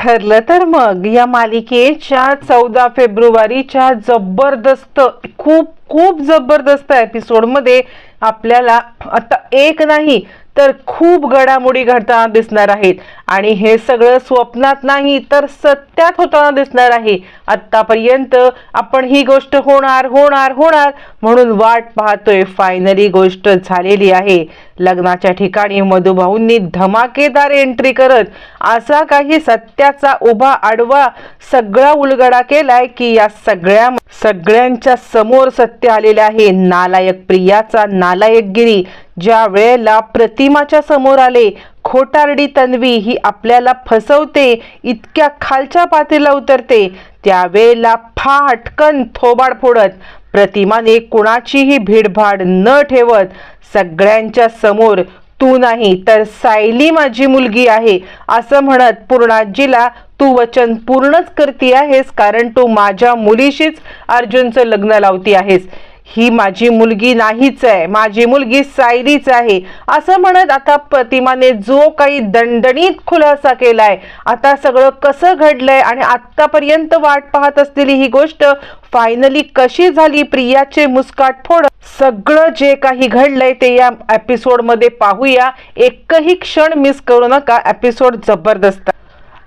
ठरलं तर मग. या मालिकेच्या चौदा फेब्रुवारीच्या जबरदस्त खूप खूप जबरदस्त एपिसोडमध्ये आपल्याला आता एक नाही तर खूप घडामोडी घडताना दिसणार आहेत. आणि हे सगळं स्वप्नात नाही तर सत्यात होताना दिसणार आहे. आत्तापर्यंत आपण ही गोष्ट होणार होणार होणार म्हणून वाट पाहतोय. फायनली गोष्ट झालेली आहे. लग्नाच्या ठिकाणी मधुभाऊंनी धमाकेदार एंट्री करत असा काही सत्याचा उभा आडवा सगळा उलगडा केलाय की या सगळ्या सगळ्यांच्या समोर सत्य आलेले आहे. नालायक प्रियाचा नालायकगिरी. ज्या वेळेला प्रतिमाच्या समोर आले खोटारडी तन्वी ही आपल्याला फसवते इतक्या खालच्या पातळीला उतरते त्यावेळेला फाटकन थोबाड फोडत प्रतिमाने कुणाचीही भीडभाड न ठेवत सगळ्यांच्या समोर तू नाही तर सायली माझी मुलगी आहे असं म्हणत पूर्णाजीला तू वचन पूर्णच करती आहेस कारण तू माझ्या मुलीशीच अर्जुनचं लग्न लावती आहेस ही माझी मुलगी नाहीच आहे माझी मुलगी सायलीच आहे. असं म्हणत आता प्रतिमाने जो काही दणदणीत खुलासा केलाय आता सगळं कसं घडलंय आणि आतापर्यंत वाट पाहत असलेली ही गोष्ट फायनली कशी झाली प्रियाचे मुस्काट फोड सगळं जे काही घडलंय ते या एपिसोडमध्ये पाहूया. एकही क्षण मिस करू नका एपिसोड जबरदस्त.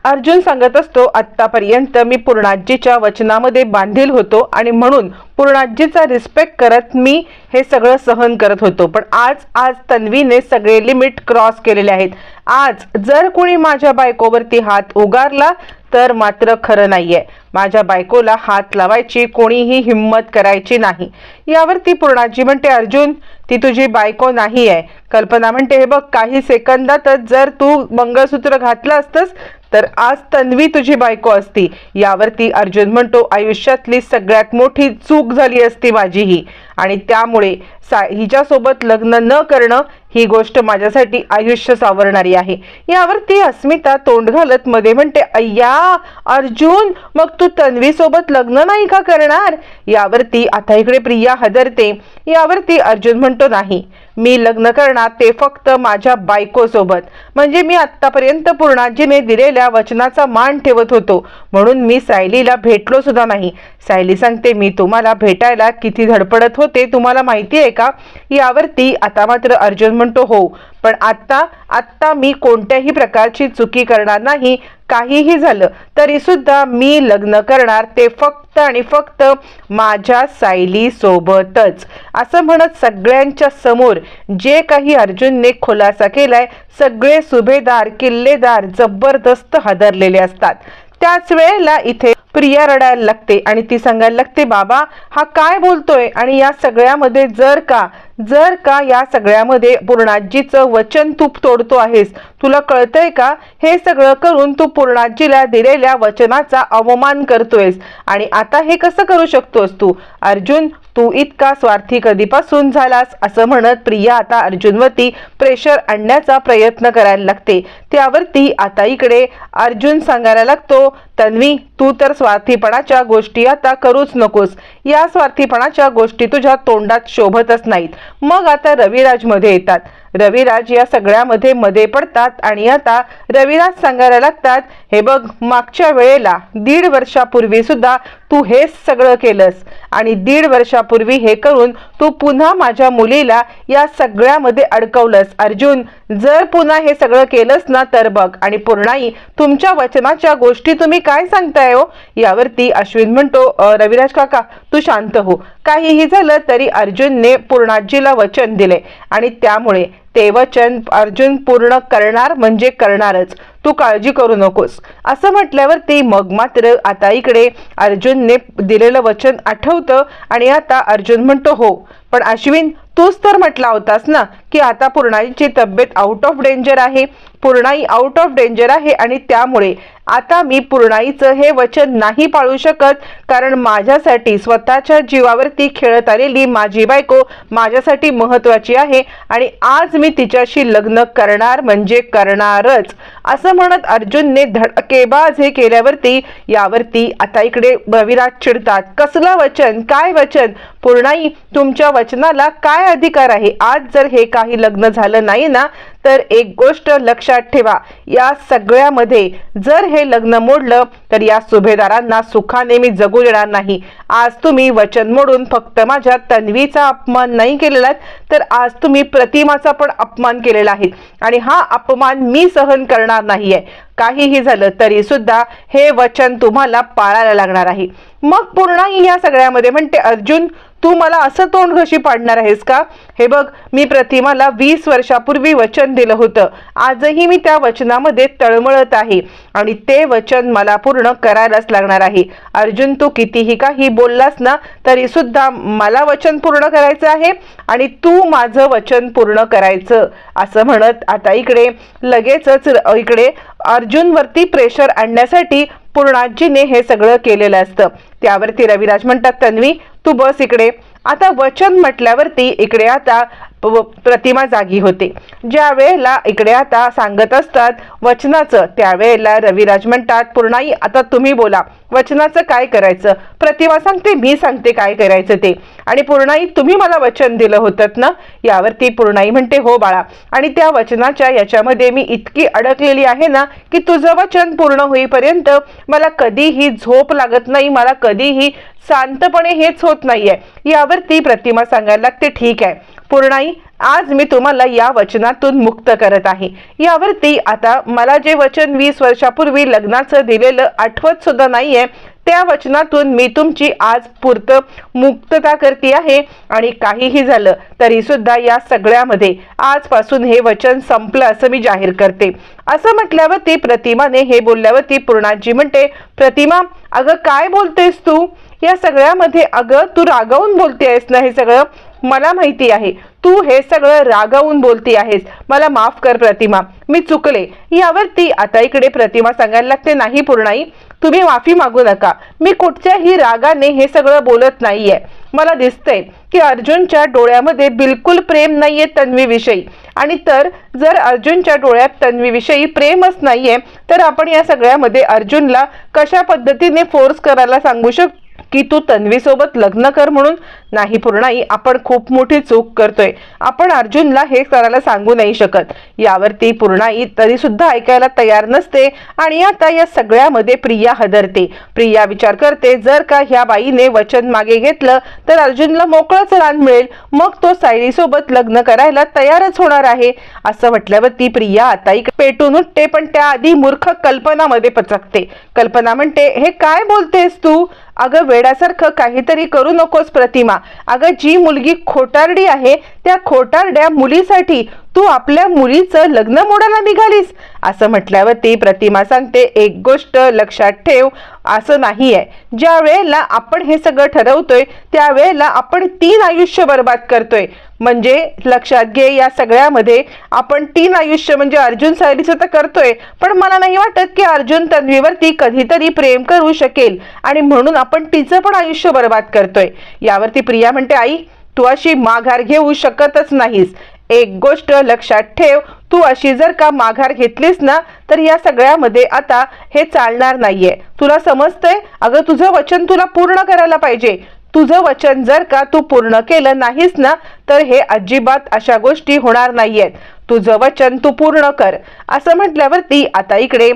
अर्जुन सांगत असतो आत्तापर्यंत मी पूर्णाजीच्या वचनामध्ये बांधील होतो आणि म्हणून पूर्णाजीचा रिस्पेक्ट करत मी हे सगळं सहन करत होतो. पण आज आज तन्वीने सगळे लिमिट क्रॉस केलेले आहेत. आज जर कोणी माझ्या बायकोवरती हात उगारला तर मात्र खरं नाहीये. माझ्या बायकोला हात लावायची कोणीही हिंमत करायची नाही. यावरती पूर्णाजी म्हणते अर्जुन ती तुझी बायको नाही आहे कल्पना म्हणते हे बघ काही सेकंदातच जर तू मंगळसूत्र घातलं असतंस तर आज तन्वी तुझी बायको असती. यावरती अर्जुन म्हणतो आयुष्यातली सगळ्यात मोठी चूक झाली असती माझी ही आणि त्यामुळे सा हिच्यासोबत लग्न न करणं ही गोष्ट माझ्यासाठी आयुष्य सावरणारी आहे. यावरती अस्मिता तोंड घालत मध्ये म्हणते अय्या अर्जुन मग तू तन्वी सोबत लग्न नाही का करणार? यावरती आता इकडे प्रिया हदरते यावरती अर्जुन म्हणतो नाही. मी लग्न करणार ते फक्त माझ्या बायकोसोबत. म्हणजे मी आत्तापर्यंत पूर्णाजीने दिलेल्या वचनाचा मान ठेवत होतो. म्हणून मी सायलीला भेटलो सुद्धा नाही. सायली सांगते मी तुम्हाला भेटायला किती धडपडत होते तुम्हाला माहिती आहे का? यावरती आता मात्र अर्जुन म्हणतो हो पण आत्ता आत्ता मी कोणत्याही प्रकारची चुकी करणार नाही काहीही झालं तरी सुद्धा मी लग्न करणार ते फक्त आणि फक्त माझ्या सायली सोबतच असं म्हणत सगळ्यांच्या समोर जे काही अर्जुनने खुलासा केलाय सगळे सुभेदार किल्लेदार जबरदस्त हादरलेले असतात. त्याच वेळेला इथे प्रिया रडायला लागते आणि ती सांगायला लागते बाबा हा काय बोलतोय? आणि या सगळ्यामध्ये जर का जर का या सगळ्यामध्ये पूर्णाजीचं वचन तूप तोडतो आहेस तुला कळतंय का? हे सगळं करून तू पूर्णाजीला दिलेल्या वचनाचा अवमान करतोयस. आणि आता हे कसं करू शकतोस तू? अर्जुन तू इतका स्वार्थी कधीपासून झालास? असं म्हणत प्रिया आता अर्जुनवरती प्रेशर आणण्याचा प्रयत्न करायला लागते. त्यावरती आता इकडे अर्जुन सांगायला लागतो तन्वी तू तर स्वार्थीपणाच्या गोष्टी आता करूच नकोस. या स्वार्थीपणाच्या गोष्टी तुझ्या तोंडात शोभतच नाहीत. मग आता रविराजमध्ये येतात. रविराज या सगळ्यामध्ये मध्ये पडतात आणि आता रविराज सांगायला लागतात. हे बघ मागच्या वेळेला दीड वर्षापूर्वी सुद्धा तू हेच सगळं केलंस. आणि दीड वर्षापूर्वी हे करून तू पुन्हा माझ्या मुलीला या सगळ्यामध्ये अडकवलंस. अर्जुन जर पुन्हा हे सगळं केलंस ना तर बघ. आणि पूर्णाई तुमच्या वचनाच्या गोष्टी तुम्ही काय सांगताय हो? यावरती अश्विन म्हणतो रविराज काका तू शांत हो. काहीही झालं तरी अर्जुनने पूर्णाजीला वचन दिले. आणि त्यामुळे ते वचन अर्जुन पूर्ण करणार म्हणजे करणारच. तू काळजी करू नकोस. असं म्हटल्यावर ते मग मात्र आता इकडे अर्जुनने दिलेलं वचन आठवतं आणि आता अर्जुन म्हणतो हो पण अश्विन तूच तर म्हटला होतास ना की आता पूर्णाईची तब्येत आउट ऑफ डेंजर आहे. पूर्णाई आउट ऑफ डेंजर आहे आणि त्यामुळे आता मी पूर्णाईचं हे वचन नाही पाळू शकत. कारण माझ्यासाठी स्वतःच्या जीवावरती खेळत आलेली माझी बायको माझ्यासाठी महत्वाची आहे आणि आज मी तिच्याशी लग्न करणार म्हणजे करणारच. असं म्हणत अर्जुनने धडकेबाज हे केल्यावरती यावरती आता इकडे रविराज चिडतात. कसलं वचन? काय वचन? पूर्णाई तुमच्या वचनाला काय अधिकार आहे? आज जर हे का काही लग्न झालं नाही ना तर एक गोष्ट लक्षात ठेवा. या सगळ्यामध्ये जर हे लग्न मोडलं तर या सुभेदारांना सुखाने मी जगू देणार नाही. आज तुम्ही वचन मोडून फक्त माझ्या तन्वीचा अपमान नाही केलेला तर आज तुम्ही प्रतिमाचा पण अपमान केलेला आहे. आणि हा अपमान मी सहन करणार नाहीये. काहीही झालं तरी सुद्धा हे वचन तुम्हाला पाळायला लागणार आहे. मग पूर्ण या सगळ्यामध्ये म्हणते अर्जुन तू मला असं तोंड घशी पाडणार आहेस का? हे बघ मी प्रतिमाला वीस वर्षापूर्वी वचन दिलं होतं. आजही मी त्या वचनामध्ये तळमळत आहे आणि ते वचन मला पूर्ण करायलाच लागणार आहे. अर्जुन तू कितीही काही बोललास ना तरी सुद्धा मला वचन पूर्ण करायचं आहे आणि तू माझं वचन पूर्ण करायचं असं म्हणत आता इकडे लगेचच इकडे अर्जुनवरती प्रेशर आणण्यासाठी पूर्णाजीने हे सगळं केलेलं असतं. त्यावरती रविराज म्हणतात तन्वी तू बस इकडे. आता वचन म्हटल्यावरती इकडे आता प्रतिमा जागी होते. ज्या वेळेला इकडे आता सांगत असतात वचनाचं त्यावेळेला रविराज म्हणतात पूर्णाई आता तुम्ही बोला. वचनाचं काय करायचं? प्रतिमा सांगते मी सांगते काय करायचं ते. आणि पूर्णाई तुम्ही मला वचन दिलं होतं ना? यावरती पूर्णाई म्हणते हो बाळा. आणि त्या वचनाच्या याच्यामध्ये मी इतकी अडकलेली आहे ना की तुझं वचन पूर्ण होईपर्यंत मला कधीही झोप लागत नाही मला कधीही शांतपणे हेच होत नाहीये. यावरती प्रतिमा सांगायला लागते ठीक आहे. पूर्णाई आज मी तुम्हाला या वचनातून मुक्त करत आहे. यावरती आता मला जे वचन वीस वर्षापूर्वी लग्नाचं दिलेलं आठवत सुद्धा नाहीये त्या वचनातून मी तुमची आज पूर्त मुक्तता करते आहे आणि काहीही झालं तरी सुद्धा या सगळ्यामध्ये आजपासून हे वचन संपलं असं मी जाहीर करते. असं म्हटल्यावरती प्रतिमाने हे बोलल्यावरती पूर्णाजी म्हणते प्रतिमा अगं काय बोलतेस तू? या सगळ्यामध्ये अगं तू रागावून बोलते आहेस ना हे सगळं? मला माहिती आहे. तू हे सगळं रागावून बोलती आहेस. मला माफ कर प्रतिमा. मी चुकले. यावर ती आता इकडे प्रतिमा सांगायला लागते. नाही पूर्णाई. तुम्ही माफी मागू नका. मी कुठच्याही रागाने हे सगळं बोलत नाहीये. मला दिसतंय की अर्जुनच्या डोळ्यामध्ये बिलकुल प्रेम नाहीये तन्वीविषयी. आणि तर जर अर्जुनच्या डोळ्यात तन्वीविषयी प्रेमच नाहीये तर आपण या सगळ्यामध्ये अर्जुनला कशा पद्धतीने फोर्स करायला सांगू शकतो की तू तन्वीसोबत लग्न कर म्हणून? नाही पूर्णाई आपण खूप मोठी चूक करतोय. आपण अर्जुनला हे करायला सांगू नाही शकत. यावरती पूर्णाई तरी सुद्धा ऐकायला तयार नसते आणि आता या सगळ्यामध्ये प्रिया हदरते. प्रिया विचार करते जर का ह्या बाईने वचन मागे घेतलं तर अर्जुनला मोकळंच रान मिळेल. मग तो सायलीसोबत लग्न करायला तयारच होणार आहे. असं म्हटल्यावरती प्रिया आता इक- पेटून उठते पण त्याआधी मूर्ख कल्पनामध्ये पचकते. कल्पना म्हणते हे काय बोलतेस तू? अगं वेड्यासारखं काहीतरी करू नकोस प्रतिमा. अगं जी मुलगी खोटारडी आहे त्या खोटारड्या मुलीसाठी तू आपल्या मुलीचं लग्न मोडायला निघालीस. असं म्हटल्यावर ती प्रतिमा सांगते एक गोष्ट लक्षात ठेव असं नाहीये. ज्या वेळेला आपण हे सगळं ठरवतोय त्यावेळेला आपण तीन आयुष्य बर्बाद करतोय. म्हणजे लक्षात घे या सगळ्यामध्ये आपण तीन आयुष्य म्हणजे अर्जुन सायलीचं तर करतोय पण मला नाही वाटत की अर्जुन तन्वीवरती कधीतरी प्रेम करू शकेल. आणि म्हणून आपण तिचं पण आयुष्य बर्बाद करतोय. यावरती प्रिया म्हणते आई तू अशी माघार घेऊ शकतच नाहीस. एक गोष्ट लक्षात ठेव तू अशी जर का माघार घेतलीस ना तर या सगळ्यामध्ये आता हे चालणार नाहीये. तुला समजतंय? अगं तुझं वचन तुला पूर्ण करायला पाहिजे. तुझं वचन जर का तू पूर्ण केलं नाहीस ना तर हे अजिबात अशा गोष्टी होणार नाहीयेत. तुझं वचन तू पूर्ण कर. असं म्हटल्यावरती आता इकडे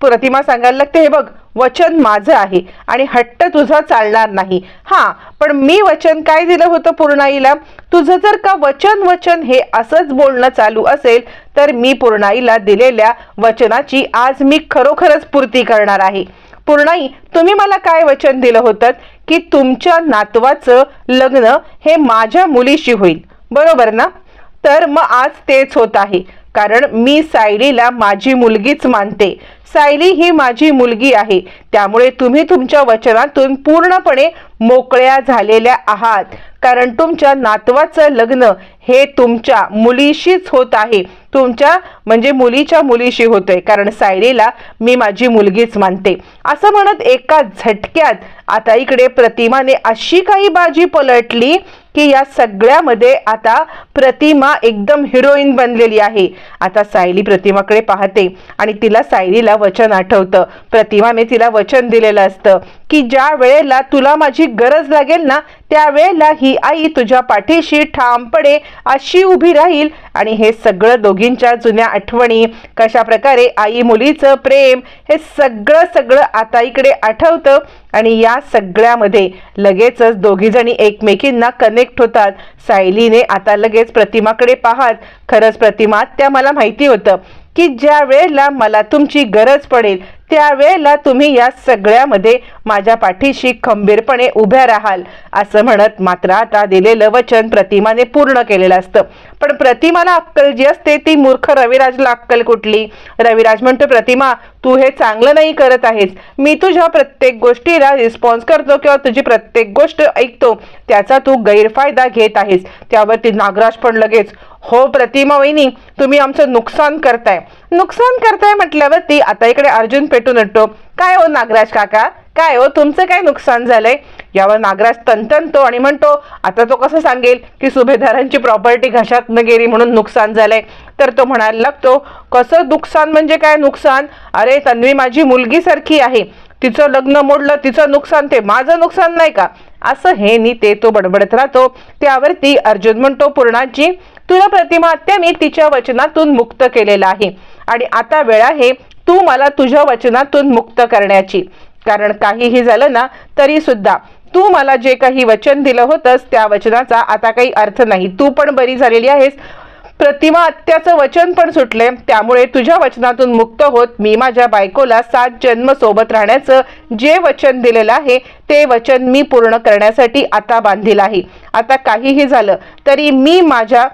प्रतिमा सांगायला लागते हे बघ वचन माझं आहे आणि हट्ट तुझा चालणार नाही. हा पण मी वचन काय दिलं होतं पूर्णाईला? तुझं जर का वचन वचन हे असंच बोलणं चालू असेल तर मी पूर्णाईला दिलेल्या वचनाची आज मी खरोखरच पूर्ती करणार आहे. पूर्णाई तुम्ही मला काय वचन दिलं होतं? की तुमच्या नातवाचं लग्न हे माझ्या मुलीशी होईल. बरोबर ना? तर मग आज तेच होत आहे. कारण मी सायलीला माझी मुलगीच मानते. सायली ही माझी मुलगी आहे. त्यामुळे तुम्ही तुमच्या वचनातून पूर्णपणे मोकळ्या झालेल्या आहात. कारण तुमच्या नातवाचं लग्न हे तुमच्या मुलीशीच होत आहे. तुमच्या म्हणजे मुलीच्या मुलीशी होतोय. कारण सायलीला मी माझी मुलगीच मानते. असं म्हणत एका झटक्यात आता इकडे प्रतिमाने अशी काही बाजी पलटली की या सगळ्यामध्ये आता प्रतिमा एकदम हिरोईन बनलेली आहे. आता सायली प्रतिमाकडे पाहते आणि तिला सायलीला वचन आठवतं. प्रतिमाने तिला वचन दिलेलं असतं की ज्या वेळेला तुला माझी गरज लागेल ना त्यावेळेला ही आई तुझ्या पाठीशी ठामपणे अशी उभी राहील आणि हे सगळं दोघींच्या जुन्या आठवणी. कशा प्रकारे आई मुलीचं प्रेम हे सगळं सगळं आता इकडे आठवतं आणि या सगळ्यामध्ये लगेचच दोघीजणी एकमेकींना कनेक्ट होतात. सायलीने आता लगेच प्रतिमाकडे पाहत खरंच प्रतिमा त्या मला माहिती होतं की ज्या वेळेला मला तुमची गरज पडेल त्यावेळेला तुम्ही या सगळ्यामध्ये माझ्या पाठीशी खंबीरपणे उभ्या राहाल असं म्हणत मात्र आता दिलेलं वचन प्रतिमाने पूर्ण केलेलं असतं. पण प्रतिमाला अक्कल जी असते ती मूर्ख रविराजला अक्कल कुठली? रविराज म्हणतो प्रतिमा तू हे चांगलं नाही करत आहेस. मी तुझ्या प्रत्येक गोष्टीला रिस्पॉन्स करतो किंवा तुझी प्रत्येक गोष्ट ऐकतो. त्याचा तू गैरफायदा घेत आहेस. त्यावरती नागराज पण लगेच हो प्रतिमा वहिनी तुम्ही आमचं नुकसान करताय. नुकसान करताय म्हटल्यावरती आता इकडे अर्जुन पेटून उठतो काय हो नागराज काका? काय हो तुमचं काय नुकसान झालंय? यावर नागराज तंतनतो आणि म्हणतो आता तो कसं सांगेल की सुभेदारांची प्रॉपर्टी घशात न गेली म्हणून नुकसान झालंय. तर तो म्हणायला लागतो कसं नुकसान म्हणजे काय नुकसान? अरे तन्वी माझी मुलगी सारखी आहे. तिचं लग्न मोडलं तिचं नुकसान ते माझं नुकसान नाही का? असं हे नी ते तो बडबडत राहतो. त्यावरती अर्जुन म्हणतो पूर्णाची तुला प्रतिमा आत्याने तिच्या वचनातून मुक्त केलेलं आहे. आणि आता वेळ आहे तू मला तुझ्या वचनातून मुक्त करण्याची. कारण काहीही झालं ना तरी सुद्धा. तू मला जे काही वचन दिलं होतंस त्या वचनाचा आता काही अर्थ नाही. तू पण बरी झालेली आहेस. प्रतिमा आत्याचं वचन पण सुटले. त्यामुळे तुझ्या वचनातून मुक्त होत मी माझ्या बायकोला सात जन्म सोबत राहण्याचं जे वचन दिलेलं आहे ते वचन मी पूर्ण करण्यासाठी आता बांधील आहे. आता काहीही झालं तरी मी माझ्या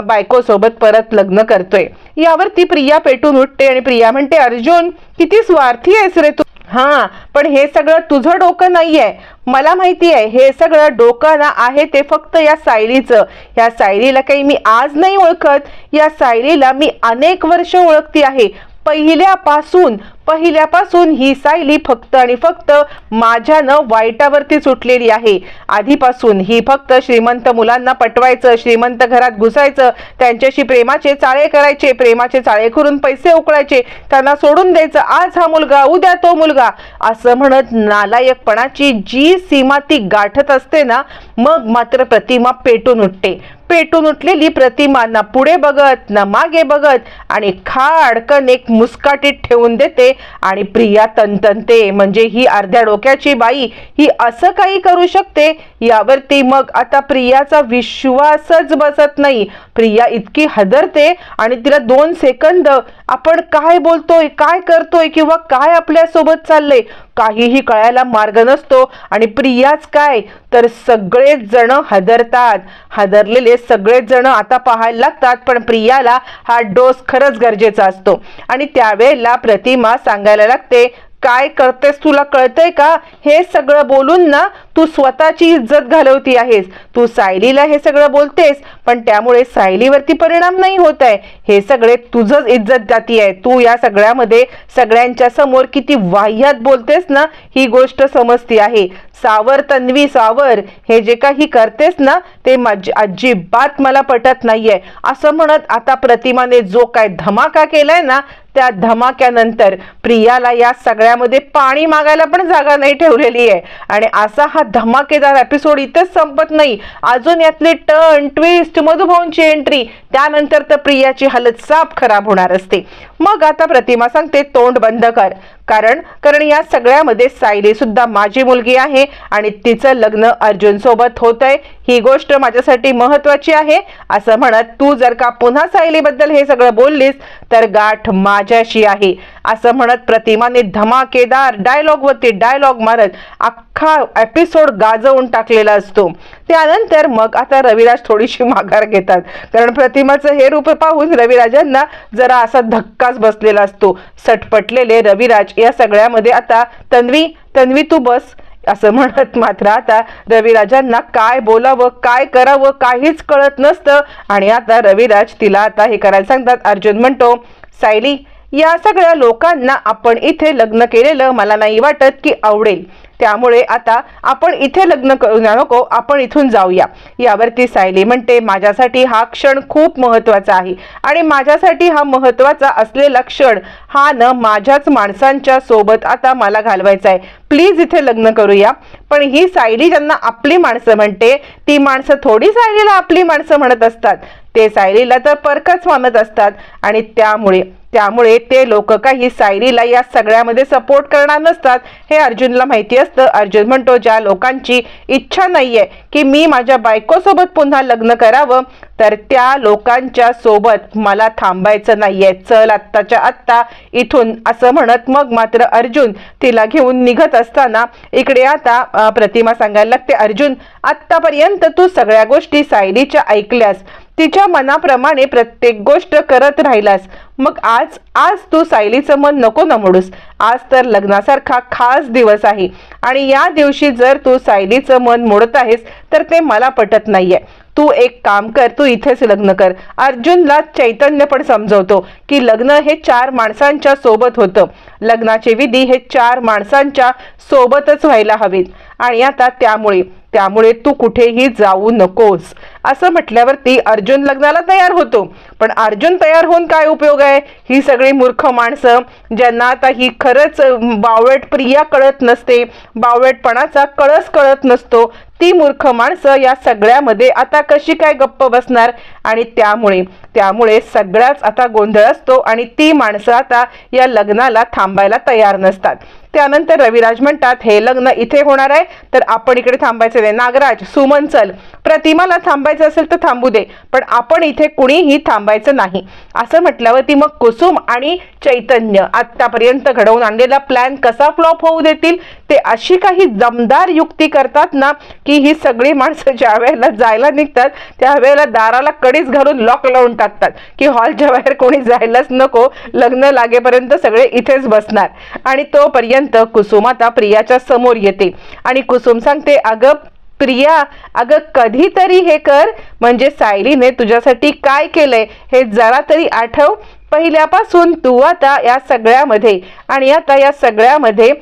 बायकोसोबत परत लग्न करतोय. यावर ती प्रिया पेटून उठते आणि प्रिया म्हणते अर्जुन किती स्वार्थी आहेस रे तू? हा पण हे सगळं तुझं डोकं नाही आहे मला माहिती आहे हे सगळं डोकं ना आहे ते फक्त या सायलीचं. या सायलीला काही मी आज नाही ओळखत. या सायलीला मी अनेक वर्ष ओळखती आहे. पहिल्यापासून पहिल्यापासून ही सायली फक्त आणि फक्त माझ्यानं वाईटावरती सुटलेली आहे. आधीपासून ही फक्त श्रीमंत मुलांना पटवायचं श्रीमंत घरात घुसायचं त्यांच्याशी प्रेमाचे चाळे करायचे प्रेमाचे चाळे करून पैसे उकळायचे त्यांना सोडून द्यायचं आज हा मुलगा उद्या तो मुलगा असं म्हणत नालायकपणाची जी सीमा ती गाठत असते ना मग मात्र प्रतिमा पेटून उठते. पेटून उठलेली प्रतिमा ना पुढे बघत ना मागे बघत आणि खाडकन एक मुस्काटीत ठेवून देते आणि प्रिया तनतनते म्हणजे ही अर्ध्या डोक्याची बाई ही असं काही करू शकते? यावरती मग आता प्रियाचा विश्वासच बसत नाही. प्रिया इतकी हदरते आणि तिला दोन सेकंद आपण काय बोलतोय काय करतोय किंवा काय आपल्यासोबत चाललंय? काहीही कळायला मार्ग नसतो. आणि प्रियाच काय? तर सगळेच जण हदरतात. हदरलेले सगळेच जण आता पाहायला लागतात पण प्रियाला हा डोस खरंच गरजेचा असतो. आणि त्यावेळेला प्रतिमा सांगायला लागते काय करतेस तुला कळतंय का? हे सगळं बोलून ना तू स्वतःची इज्जत घालवती आहेस. तू सायलीला हे सगळं बोलतेस पण त्यामुळे सायलीवरती परिणाम नाही होत आहे. हे सगळे तुझंच इज्जत जाती आहे. तू या सगळ्यामध्ये सगळ्यांच्या समोर किती वाह्यात बोलतेस ना ही गोष्ट समजती आहे. सावर तन्वी सावर. हे जे काही करतेस ना ते माझी अजिबात मला पटत नाहीये. असं म्हणत आता प्रतिमाने जो काय धमाका केलाय ना त्या धमाक्यानंतर प्रियाला या सगळ्यामध्ये पाणी मागायला पण जागा नाही ठेवलेली आहे. आणि असा हा धमाकेदार एपिसोड इथेच संपत नाही. अजून यातले टर्न ट्विस्ट मधुभाऊंची एंट्री त्यानंतर तर प्रियाची हालत साफ खराब होणार असते. मग आता प्रतिमा सांगते तोंड बंद कर. कारण कारण या सगळ्यामध्ये सायली सुद्धा माझी मुलगी आहे आणि तिचं लग्न अर्जुन सोबत होत आहे ही गोष्ट माझ्यासाठी महत्वाची आहे. असं म्हणत तू जर का पुन्हा सायलीबद्दल हे सगळं बोललीस तर गाठ माझ्याशी आहे. असं म्हणत प्रतिमाने धमाकेदार डायलॉगवरती डायलॉग मारत अख्खा एपिसोड गाजवून टाकलेला असतो. त्यानंतर मग आता रविराज थोडीशी माघार घेतात. कारण प्रतिमाचं हे रूप पाहून रविराजांना जरा असा धक्काच बसलेला असतो. सटपटलेले रविराज या सगळ्यामध्ये आता तन्वी तन्वी तू बस. असं म्हणत मात्र आता रविराजांना काय बोलावं काय करावं काहीच कळत नसतं. आणि आता रविराज तिला आता हे करायला सांगतात. अर्जुन म्हणतो सायली या सगळ्या लोकांना आपण इथे लग्न केलेलं मला नाही वाटत की आवडेल. त्यामुळे आता आपण इथे लग्न करू नको आपण इथून जाऊया. यावरती सायली म्हणते माझ्यासाठी हा क्षण खूप महत्त्वाचा आहे आणि माझ्यासाठी हा महत्त्वाचा असलेला क्षण हा न माझ्याच माणसांच्या सोबत आता मला घालवायचा आहे. प्लीज इथे लग्न करूया. पण ही सायली ज्यांना आपली माणसं म्हणते ती माणसं थोडी सायलीला आपली माणसं म्हणत असतात. ते सायलीला तर परकच मानत असतात आणि त्यामुळे त्यामुळे ते लोक काही सायरीला या सगळ्यामध्ये सपोर्ट करणार नसतात हे अर्जुनला माहिती असतं. अर्जुन म्हणतो ज्या लोकांची इच्छा नाहीये की मी माझ्या बायकोसोबत पुन्हा लग्न करावं तर त्या लोकांच्या सोबत मला थांबायचं नाहीये. चल आत्ताच्या आत्ता इथून असं म्हणत मग मात्र अर्जुन तिला घेऊन निघत असताना इकडे आता प्रतिमा सांगायला लागते अर्जुन आत्तापर्यंत तू सगळ्या गोष्टी सायरीच्या ऐकल्यास तिच्या मनाप्रमाणे प्रत्येक गोष्ट करत राहिलास. मग आज आज तू सायलीचं मन नको नमडूस. मोडूस आज तर लग्नासारखा खास दिवस आहे. आणि या दिवशी जर तू सायलीचं मन मोडत आहेस तर ते मला पटत नाहीये. तू एक काम कर तू इथेच लग्न कर. अर्जुनला चैतन्य पण समजवतो की लग्न हे चार माणसांच्या सोबत होतं. लग्नाचे विधी हे चार माणसांच्या सोबतच व्हायला हवीत. आणि आता त्यामुळे त्यामुळे तू कुठेही जाऊ नकोस. असं म्हटल्यावरती अर्जुन लग्नाला तयार होतो. पण अर्जुन तयार होऊन काय उपयोग आहे? ही सगळी मूर्ख माणसं ज्यांना आता ही खरंच बावळट प्रिया कळत नसते बावळटपणाचा कळस कळत नसतो ती मूर्ख माणसं या सगळ्यामध्ये आता कशी काय गप्प बसणार? आणि त्यामुळे त्यामुळे सगळ्याच आता गोंधळ असतो आणि ती माणसं आता या लग्नाला थांबायला तयार नसतात. त्यानंतर रविराज म्हणतात हे लग्न इथे होणार आहे तर आपण इकडे थांबायचं नाही. नागराज सुमन चल. प्रतिमाला थांब थांबायचं असेल तर थांबू दे. पण आपण इथे कुणीही थांबायचं नाही. असं म्हटल्यावर ती मग कुसुम आणि चैतन्य आतापर्यंत घडवून आणलेला प्लॅन कसा फ्लॉप होऊ देतील ते अशी काही दमदार युक्ती करतात ना की ही सगळी माणसं ज्या वेळेला जायला निघतात त्यावेळेला दाराला कडीच घालून लॉक लावून टाकतात की हॉलच्या बाहेर कोणी जायलाच नको लग्न लागेपर्यंत सगळे इथेच बसणार. आणि तोपर्यंत कुसुम आता प्रियाच्या समोर येते. आणि कुसुम सांगते अगं प्रिया अगं कधीतरी हे कर. म्हणजे सायलीने तुझ्यासाठी काय केलंय हे जरा तरी आठव. पहिल्यापासून तू आता या सगळ्यामध्ये आणि आता या सगळ्यामध्ये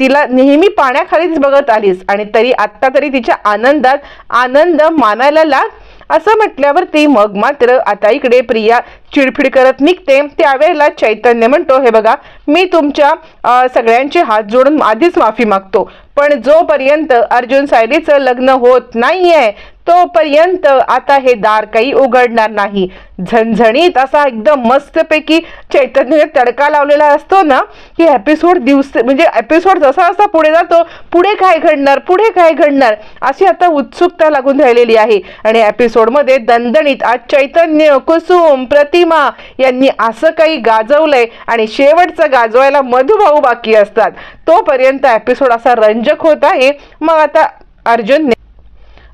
तिला नेहमी पाण्याखालीच बघत आलीस आणि तरी आत्ता तरी तिच्या आनंदात आनंद मानायला लाग. असं म्हटल्यावरती मग मात्र आता इकडे प्रिया चिडफिड करत निघते. त्यावेळेला चैतन्य म्हणतो हे बघा मी तुमच्या सगळ्यांचे हात जोडून आधीच माफी मागतो. पण जोपर्यंत अर्जुन सायलीचं लग्न होत नाहीये तोपर्यंत आता हे दार काही उघडणार नाही. झणझणीत असा एकदम मस्तपैकी चैतन्य तडका लावलेला असतो ना की एपिसोड दिवस म्हणजे एपिसोड जसा जसा पुढे जातो पुढे काय घडणार पुढे काय घडणार अशी आता उत्सुकता लागून राहिलेली आहे. आणि एपिसोडमध्ये दणदणीत आज चैतन्य कुसुम प्रतिमा यांनी असं काही गाजवलंय आणि शेवटचं गाजवायला मधुभाऊ बाकी असतात. तोपर्यंत एपिसोड असा रंजक होत आहे. मग आता अर्जुनने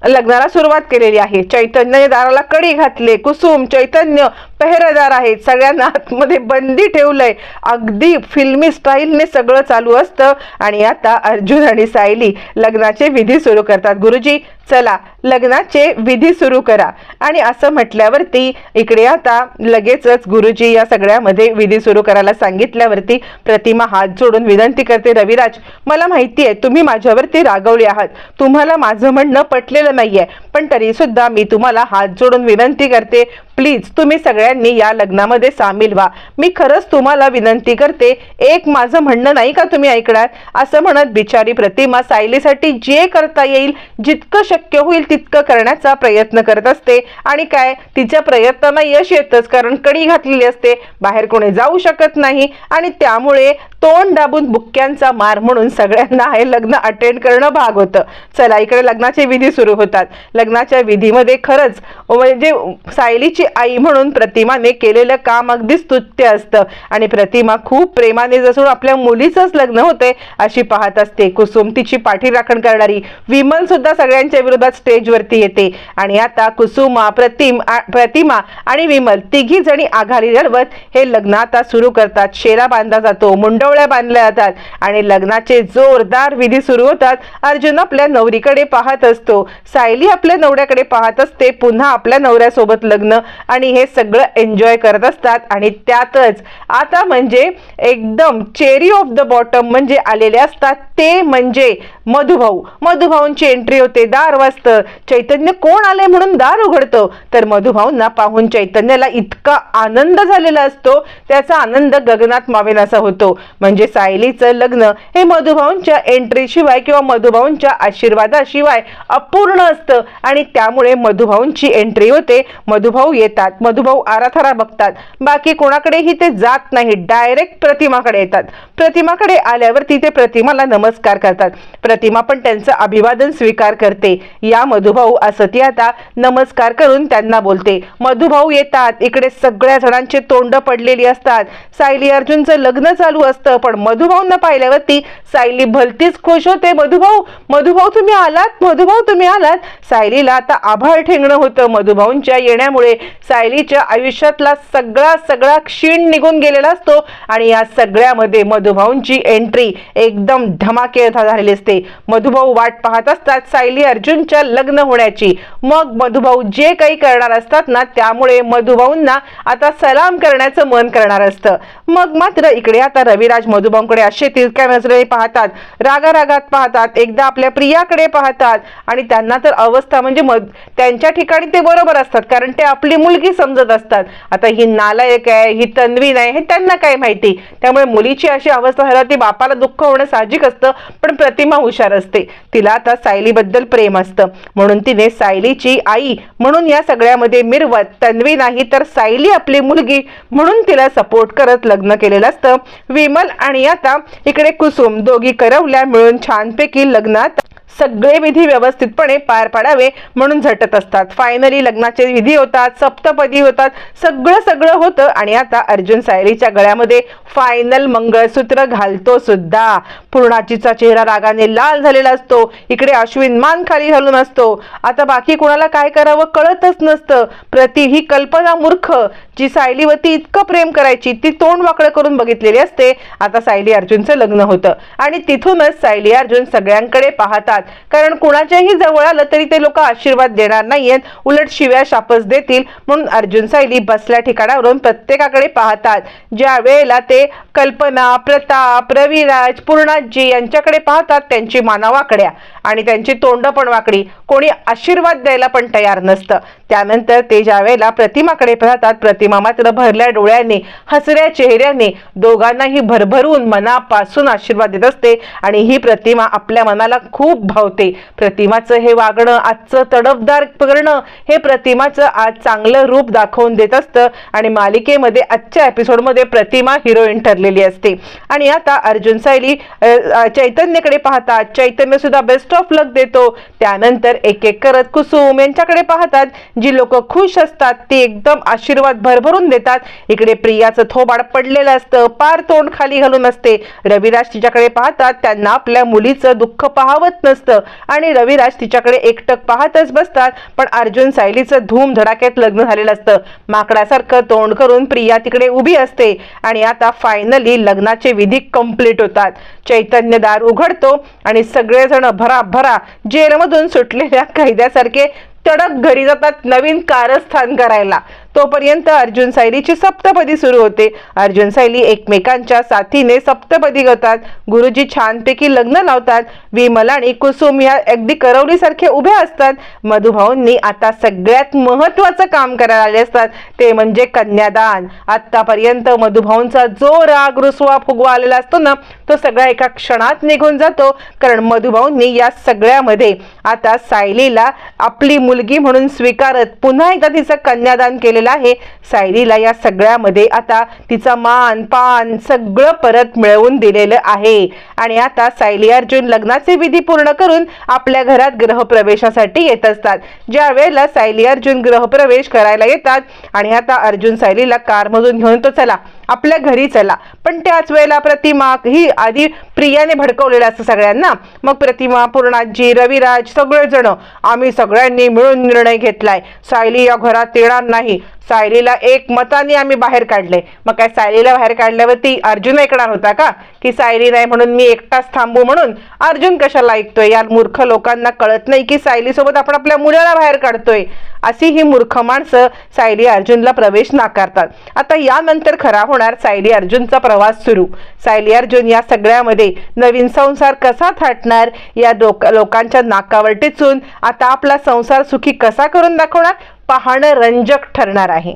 लग्नाला सुरुवात केलेली आहे. चैतन्यने दाराला कडी घातले. कुसुम चैतन्य पेहरेदार आहेत. सगळ्यांना आतमध्ये बंदी ठेवलंय. अगदी फिल्मी स्टाईलने सगळं चालू असतं. आणि आता अर्जुन आणि सायली लग्नाचे विधी सुरू करतात. गुरुजी चला लग्नाचे विधी सुरू करा. आणि असं म्हटल्यावरती इकडे आता लगेचच गुरुजी या सगळ्यामध्ये विधी सुरू करायला सांगितल्यावरती प्रतिमा हात जोडून विनंती करते रविराज मला माहिती आहे तुम्ही माझ्यावरती रागवले आहात. तुम्हाला माझं म्हणणं पटलेलं नाहीये. पण तरी सुद्धा मी तुम्हाला हात जोडून विनंती करते. प्लीज तुम्ही सगळ्यांनी या लग्नामध्ये सामील व्हा. मी खरंच तुम्हाला विनंती करते एक माझं म्हणणं नाही का तुम्ही ऐकणार? असं म्हणत बिचारी प्रतिमा सायलीसाठी जे करता येईल जितकं शक्य होईल तितकं करण्याचा प्रयत्न करत असते. आणि काय? तिच्या प्रयत्नांना यश येतच कारण कडी घातलेली असते. बाहेर कोणी जाऊ शकत नाही. आणि त्यामुळे तोंड दाबून बुक्क्यांचा मार म्हणून सगळ्यांना हे लग्न अटेंड करणं भाग होतं. चला इकडे लग्नाचे विधी सुरू होतात. लग्नाच्या विधीमध्ये खरंच म्हणजे सायलीची आई म्हणून प्रतिमाने केलेलं काम अगदी स्तुत्य असतं. आणि प्रतिमा खूप प्रेमाने जसून आपल्या मुलीचंच लग्न होते अशी पाहत असते. कुसुम तिची पाठीराखण करणारी विमल सुद्धा सगळ्यांच्या विरोधात स्टेजवरती येते. आणि आता कुसुमा प्रतिम प्रतिमा आणि विमल तिघी जणी आघाडी लढवत हे लग्न आता सुरू करतात. शेरा बांधला जातो मुंडवळ्या बांधल्या जातात आणि लग्नाचे जोरदार विधी सुरू होतात. अर्जुन आपल्या नवरीकडे पाहत असतो. सायली आपल्या नवऱ्याकडे पाहत असते. पुन्हा आपल्या नवऱ्यासोबत लग्न आणि हे सगळं एन्जॉय करत असतात. आणि त्यातच आता म्हणजे एकदम चेरी ऑफ द बॉटम म्हणजे आलेले असतात. ते म्हणजे मधुभाऊ. मधुभाऊंची एंट्री होते दार वाजतं. चैतन्य कोण आले म्हणून दार उघडतं? तर मधुभाऊंना पाहून चैतन्याला इतका आनंद झालेला असतो. त्याचा आनंद गगनात मावेनासा होतो. म्हणजे सायलीचं लग्न हे मधुभाऊंच्या एंट्रीशिवाय किंवा मधुभाऊंच्या आशीर्वादाशिवाय अपूर्ण असतं. आणि त्यामुळे मधुभाऊंची एंट्री होते. मधुभाऊ येतात. मधुभाऊ आराथारा बघतात. बाकी कोणाकडेही ते जात नाही. डायरेक्ट प्रतिमाकडे येतात. प्रतिमाकडे आल्यावरती ते प्रतिमाला नमस्कार करतात. प्रतिमा पण त्यांचं अभिवादन स्वीकार करते. या मधुभाऊ असं ती आता नमस्कार करून त्यांना बोलते. मधुभाऊ येतात. इकडे सगळ्या जणांचे तोंड पडलेली असतात. सायली अर्जुनचं लग्न चालू असतं. पण मधुभाऊंना पाहिल्यावरती सायली भलतीच खुश होते. मधुभाऊ मधुभाऊ तुम्ही आलात? मधुभाऊ तुम्ही आलात? सायलीला आता आभाळ ठेंगणं होतं. मधुभाऊंच्या येण्यामुळे सायलीच्या आयुष्यातला सगळा सगळा क्षीण निघून गेलेला असतो. आणि या सगळ्यामध्ये मधुभाऊंची एंट्री एकदम धमाके झालेली असते. मधुभाऊ वाट पाहत असतात सायली अर्जुनच्या लग्न होण्याची. मग मधुभाऊ जे काही करणार असतात ना त्यामुळे मधुभाऊंना आता सलाम करण्याचं मन करणार असतं. मग मात्र इकडे आता रविराज मधुभाऊंकडे असे तिरक्या नजरेने पाहतात. रागारागात पाहतात. एकदा आपल्या प्रियाकडे पाहतात. आणि त्यांना तर अवस्था म्हणजे मध त्यांच्या ठिकाणी ते बरोबर असतात. कारण ते आपली मुलगी समजत असतात. आता ही नालायक आहे ही तन्वी नाही हे त्यांना काय माहिती? त्यामुळे मुलीची अशी अवस्था झाला ती बापाला दुःख होणं साहजिक असतं पण प्रतिमा हुशार असते. तिला आता सायलीबद्दल प्रेम असतं. म्हणून तिने सायलीची आई म्हणून या सगळ्यामध्ये मिरवत तन्वी नाही तर सायली आपली मुलगी म्हणून तिला सपोर्ट करत लग्न केलेलं असतं. विमल आणि आता इकडे कुसुम दोघी करवल्या मिळून छानपैकी लग्नात सगळे विधी व्यवस्थितपणे पार पाडावे म्हणून झटत असतात. फायनली लग्नाचे विधी होतात सप्तपदी होतात सगळं सगळं होतं आणि आता अर्जुन सायरीच्या गळ्यामध्ये फायनल मंगळसूत्र घालतो सुद्धा. पूर्णाचीचा चेहरा रागाने लाल झालेला असतो. इकडे अश्विन मान खाली घालून असतो. आता बाकी कोणाला काय करावं कळतच नसतं. प्रति ही कल्पना मूर्ख. जी सायलीवरती इतकं प्रेम करायची ती तोंड वाकडं करून बघितलेली असते आता सायली अर्जुनचं लग्न होतं. आणि तिथूनच सायली अर्जुन सगळ्यांकडे पाहतात. कारण कुणाच्याही जवळ आलं तरी ते लोक आशीर्वाद देणार नाहीयेत. उलट शिव्या शापच देतील. म्हणून अर्जुन सायली बसल्या ठिकाणावरून प्रत्येकाकडे पाहतात. ज्या वेळेला ते कल्पना प्रताप रविराज पूर्णाजी यांच्याकडे पाहतात त्यांची माना वाकड्या. आणि त्यांची तोंड पण वाकडी. कोणी आशीर्वाद द्यायला पण तयार नसतं. त्यानंतर ते ज्या वेळेला प्रतिमाकडे पाहतात प्रतिमा मात्र भरल्या डोळ्याने हसऱ्या चेहऱ्याने दोघांनाही भरभरून मनापासून आशीर्वाद देत असते आणि ही प्रतिमा आपल्या मनाला खूप भावते. प्रतिमाचं हे वागणं आजचं तडफदार करणं हे प्रतिमाचं आज चांगलं रूप दाखवून देत असतं आणि मालिकेमध्ये आजच्या एपिसोडमध्ये प्रतिमा हिरोईन ठरलेली असते. आणि आता अर्जुन सायली चैतन्यकडे पाहतात चैतन्य सुद्धा बेस्ट ऑफ लक देतो. त्यानंतर एक एक करत कुसुम यांच्याकडे पाहतात. जी लोक खुश असतात ती एकदम आशीर्वाद भरभरून देतात. इकडे प्रियाचं थोबाड पडलेलं असतं. पार तोंड खाली घालून असते. रविराज तिच्याकडे पाहतात त्यांना आपल्या मुलीचं दुःख पाहावत नसतं. आणि रविराज तिच्याकडे एकटक पाहतच बसतात. पण अर्जुन सायलीचं धूम धडाक्यात लग्न झालेलं असतं. माकडासारखं तोंड करून प्रिया तिकडे उभी असते. आणि आता फायनली लग्नाचे विधी कंप्लीट होतात. चैतन्य दार उघडतो आणि सगळेजण भरा भरा जेलमधून सुटलेल्या कैद्यासारखे तडक घरी जातात नवीन कारस्थान करायला. तोपर्यंत अर्जुन सायलीची सप्तपदी सुरू होते. अर्जुन सायली एकमेकांच्या साथीने सप्तपदी करतात गुरुजी छानपैकी लग्न लावतात. विमल आणि कुसुम या अगदी करवलीसारखे उभे असतात. मधुभाऊंनी आता सगळ्यात महत्वाचं काम करायला आले असतात. ते म्हणजे कन्यादान. आतापर्यंत मधुभाऊंचा जो राग रुसवा फुगवा आलेला असतो ना तो सगळा एका क्षणात निघून जातो. कारण मधुभाऊंनी या सगळ्यामध्ये आता सायलीला आपली मुलगी म्हणून स्वीकारत. पुन्हा एकदा तिचं कन्यादान केलेलं आहे. सायलीला या सगळ्यामध्ये आता तिचा मान पान सगळं परत मिळवून दिलेलं आहे. आणि आता सायली अर्जुन लग्नाचे विधी पूर्ण करून आपल्या घरात ग्रहप्रवेशासाठी येत असतात. ज्या वेळेला सायली अर्जुन ग्रहप्रवेश करायला येतात आणि आता अर्जुन सायलीला कारमधून घेऊन तो चला. आपल्या घरी चला. पण त्याच वेळेला प्रतिमा ही आधी प्रियाने भडकवलेलं असतं सगळ्यांना. मग प्रतिमा पूर्णाजी रविराज सगळेजण आम्ही सगळ्यांनी मिळून निर्णय घेतलाय. सायली या घरात येणार नाही. सायलीला एक मताने आम्ही बाहेर काढले. मग काय सायलीला बाहेर काढल्यावरती अर्जुन ऐकणार होता का? की सायली नाही म्हणून मी एकटाच थांबू म्हणून अर्जुन कशाला ऐकतोय? या मूर्ख लोकांना कळत नाही की सायलीसोबत आपण आपल्या मुलाला बाहेर काढतोय. अशी ही मूर्ख माणसं सायली अर्जुनला प्रवेश नाकारतात. आता यानंतर खरा होणार सायली अर्जुनचा प्रवास सुरू. सायली अर्जुन या सगळ्यामध्ये नवीन संसार कसा थाटणार? या लोक लोकांच्या नाकावर टिचून आता आपला संसार सुखी कसा करून दाखवणार? पाहणं रंजक ठरणार आहे.